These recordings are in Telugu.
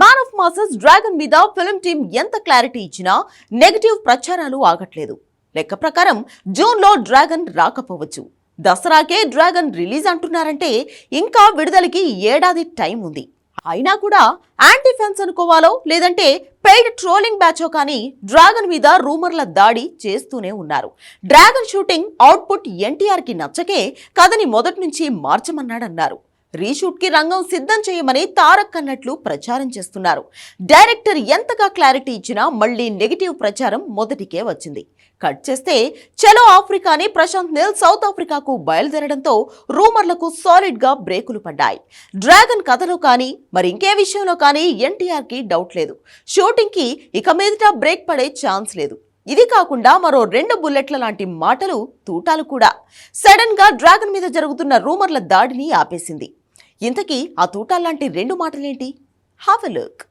మ్యాన్ ఆఫ్ మాసెస్ డ్రాగన్ మీద ఫిల్మ్ టీం ఎంత క్లారిటీ ఇచ్చినా నెగటివ్ ప్రచారాలు ఆగట్లేదు. లెక్క ప్రకారం జూన్లో డ్రాగన్ రాకపోవచ్చు. దసరాకే డ్రాగన్ రిలీజ్ అంటున్నారంటే ఇంకా విడుదలకి ఏడాది టైం ఉంది. అయినా కూడా యాంటీ ఫ్యాన్స్ అనుకోవాలో లేదంటే పెయిడ్ ట్రోలింగ్ బ్యాచో కానీ డ్రాగన్ మీద రూమర్ల దాడి చేస్తూనే ఉన్నారు. డ్రాగన్ షూటింగ్ అవుట్పుట్ ఎన్టీఆర్కి నచ్చకే కథని మొదటి నుంచి మార్చమన్నాడన్నారు. రీషూట్కి రంగం సిద్ధం చేయమని తారక్ అన్నట్లు ప్రచారం చేస్తున్నారు. డైరెక్టర్ ఎంతగా క్లారిటీ ఇచ్చినా మళ్ళీ నెగిటివ్ ప్రచారం మొదటికే వచ్చింది. కట్ చేస్తే చలో ఆఫ్రికాని ప్రశాంత్ నెల్ సౌత్ ఆఫ్రికాకు బయలుదేరడంతో రూమర్లకు సాలిడ్గా బ్రేకులు పడ్డాయి. డ్రాగన్ కథలో కానీ మరి ఇంకే విషయంలో కానీ ఎన్టీఆర్కి డౌట్ లేదు. షూటింగ్కి ఇక మీదట బ్రేక్ పడే ఛాన్స్ లేదు. ఇది కాకుండా మరో రెండు బుల్లెట్ల లాంటి మాటలు తూటాలు కూడా. సడన్గా డ్రాగన్ మీద జరుగుతున్న రూమర్ల దాడిని ఆపేసింది. ఇంతకీ ఆ తూటాల్లాంటి రెండు మాటలేంటి? Have a look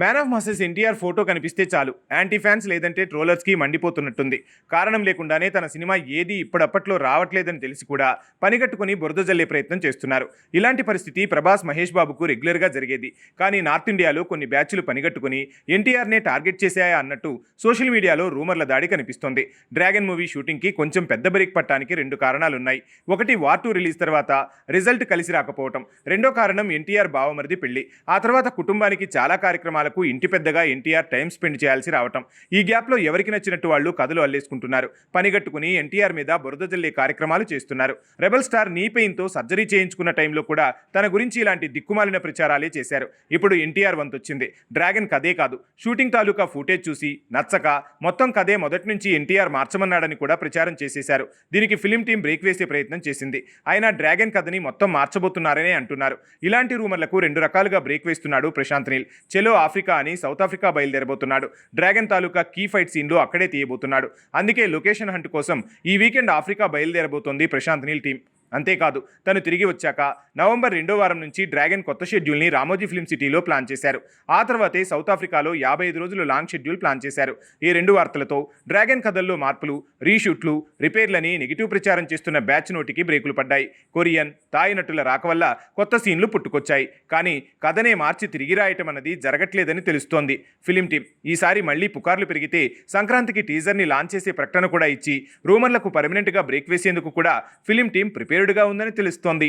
man of masses NTR photo కనిపిస్తే చాలు. యాంటీ ఫ్యాన్స్ లేదంటే ట్రోలర్స్కి మండిపోతున్నట్టుంది. కారణం లేకుండానే తన సినిమా ఏది ఇప్పుడప్పట్లో రావట్లేదని తెలిసి కూడా పనిగట్టుకుని బురద జల్లే ప్రయత్నం చేస్తున్నారు. ఇలాంటి పరిస్థితి ప్రభాస్ మహేష్ బాబుకు రెగ్యులర్గా జరిగేది. కానీ నార్త్ ఇండియాలో కొన్ని బ్యాచ్లు పనిగట్టుకుని ఎన్టీఆర్నే టార్గెట్ చేశాయా అన్నట్టు సోషల్ మీడియాలో రూమర్ల దాడి కనిపిస్తోంది. డ్రాగన్ మూవీ షూటింగ్కి కొంచెం పెద్ద బ్రేక్ పట్టడానికి రెండు కారణాలున్నాయి. ఒకటి వార్ టూ రిలీజ్ తర్వాత రిజల్ట్ కలిసి రాకపోవటం. రెండో కారణం ఎన్టీఆర్ బావమరిది పెళ్ళి ఆ తర్వాత కుటుంబానికి చాలా కార్యక్రమాలు సినిమాలకు ఇంటి పెద్దగా ఎన్టీఆర్ టైం స్పెండ్ చేయాల్సి రావటం. ఈ గ్యాప్లో ఎవరికి నచ్చినట్టు వాళ్ళు కథలు అల్లేసుకుంటున్నారు? పనిగట్టుకుని ఎన్టీఆర్ మీద బురద జల్లే కార్యక్రమాలు చేస్తున్నారు. రెబల్ స్టార్ నీ పెయిన్తో సర్జరీ చేయించుకున్న టైంలో కూడా తన గురించి ఇలాంటి దిక్కుమాలిన ప్రచారాలే చేశారు. ఇప్పుడు ఎన్టీఆర్ వంతొచ్చింది. డ్రాగన్ కథే కాదు. షూటింగ్ తాలూకా ఫుటేజ్ చూసి నచ్చక మొత్తం కథే మొదటి నుంచి ఎన్టీఆర్ మార్చమన్నాడని కూడా ప్రచారం చేసేశారు. దీనికి ఫిలిం టీం బ్రేక్ వేసే ప్రయత్నం చేసింది. అయినా డ్రాగన్ కథని మొత్తం మార్చబోతున్నారనే అంటున్నారు. ఇలాంటి రూమర్లకు రెండు రకాలుగా బ్రేక్ వేస్తున్నాడు ప్రశాంత్ నీల్. చెలో ఆఫ్రికా అని సౌత్ ఆఫ్రికా బయలుదేరబోతున్నాడు. డ్రాగన్ తాలూకా కీ ఫైట్ సీన్లు అక్కడే తీయబోతున్నాడు. అందుకే లొకేషన్ హంట్ కోసం ఈ వీకెండ్ ఆఫ్రికా బయలుదేరబోతోంది ప్రశాంత్ నీల్ టీం అంతేకాదు తను తిరిగి వచ్చాక నవంబర్ రెండో వారం నుంచి డ్రాగన్ కొత్త షెడ్యూల్ని రామోజీ ఫిల్మ్ సిటీలో ప్లాన్ చేశారు. ఆ తర్వాతే సౌత్ ఆఫ్రికాలో యాభై ఐదు రోజులు లాంగ్ షెడ్యూల్ ప్లాన్ చేశారు. ఈ రెండు వార్తలతో డ్రాగన్ కథల్లో మార్పులు రీషూట్లు రిపేర్లని నెగిటివ్ ప్రచారం చేస్తున్న బ్యాచ్ నోటికి బ్రేకులు పడ్డాయి. కొరియన్ తాయి నటుల రాక వల్ల కొత్త సీన్లు పుట్టుకొచ్చాయి. కానీ కథనే మార్చి తిరిగి రాయటం అన్నది జరగట్లేదని తెలుస్తోంది. ఫిలిం టీం ఈసారి మళ్ళీ పుకార్లు పెరిగితే సంక్రాంతికి టీజర్ని లాంచ్ చేసే ప్రకటన కూడా ఇచ్చి రూమర్లకు పర్మనెంట్గా బ్రేక్ వేసేందుకు కూడా ఫిలిం టీం ప్రిపేర్ ప్రిపేర్డ్గా ఉందని తెలుస్తోంది.